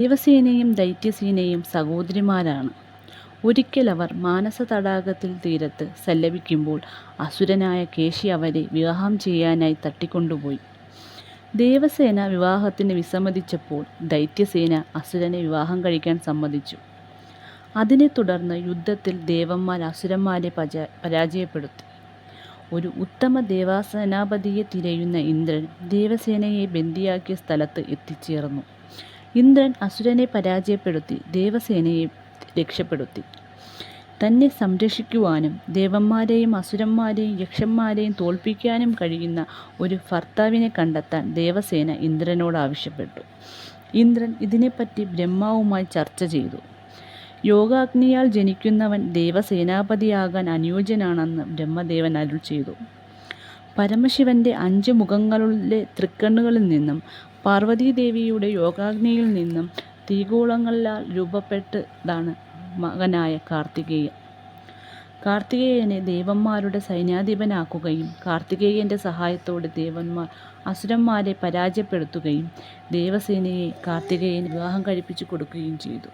ദേവസേനയും ദൈത്യസേനയും സഹോദരിമാരാണ്. ഒരിക്കൽ അവർ മാനസതടാകത്തിൽ തീരത്ത് സല്ലപിക്കുമ്പോൾ അസുരനായ കേശി അവരെ വിവാഹം ചെയ്യാനായി തട്ടിക്കൊണ്ടുപോയി. ദേവസേന വിവാഹത്തിന് വിസമ്മതിച്ചപ്പോൾ ദൈത്യസേന അസുരനെ വിവാഹം കഴിക്കാൻ സമ്മതിച്ചു. അതിനെ തുടർന്ന് യുദ്ധത്തിൽ ദേവന്മാർ അസുരന്മാരെ പരാജയപ്പെടുത്തി. ഒരു ഉത്തമ ദേവസേനാപതിയെ തിരയുന്ന ഇന്ദ്രൻ ദേവസേനയെ ബന്ദിയാക്കിയ സ്ഥലത്ത് എത്തിച്ചേർന്നു. ഇന്ദ്രൻ അസുരനെ പരാജയപ്പെടുത്തി ദേവസേനയെ രക്ഷപ്പെടുത്തി. തന്നെ സംരക്ഷിക്കുവാനും ദേവന്മാരെയും അസുരന്മാരെയും യക്ഷന്മാരെയും തോൽപ്പിക്കാനും കഴിയുന്ന ഒരു ഭർത്താവിനെ കണ്ടെത്താൻ ദേവസേന ഇന്ദ്രനോട് ആവശ്യപ്പെട്ടു. ഇന്ദ്രൻ ഇതിനെപ്പറ്റി ബ്രഹ്മാവുമായി ചർച്ച ചെയ്തു. യോഗാഗ്നിയാൽ ജനിക്കുന്നവൻ ദേവസേനാപതിയാകാൻ അനുയോജ്യനാണെന്ന് ബ്രഹ്മദേവൻ അരുൾ ചെയ്തു പരമശിവന്റെ അഞ്ച് മുഖങ്ങളിലെ തൃക്കണ്ണുകളിൽ നിന്നും പാർവതീദേവിയുടെ യോഗാഗ്നിയിൽ നിന്നും തീഗോളങ്ങളാൽ രൂപപ്പെട്ടതാണ് മകനായ കാർത്തികേയൻ. കാർത്തികേയനെ ദേവന്മാരുടെ സൈന്യാധിപനാക്കുകയും കാർത്തികേയന്റെ സഹായത്തോടെ ദേവന്മാർ അസുരന്മാരെ പരാജയപ്പെടുത്തുകയും ദേവസേനയെ കാർത്തികേയൻ വിവാഹം കഴിപ്പിച്ചു കൊടുക്കുകയും ചെയ്തു.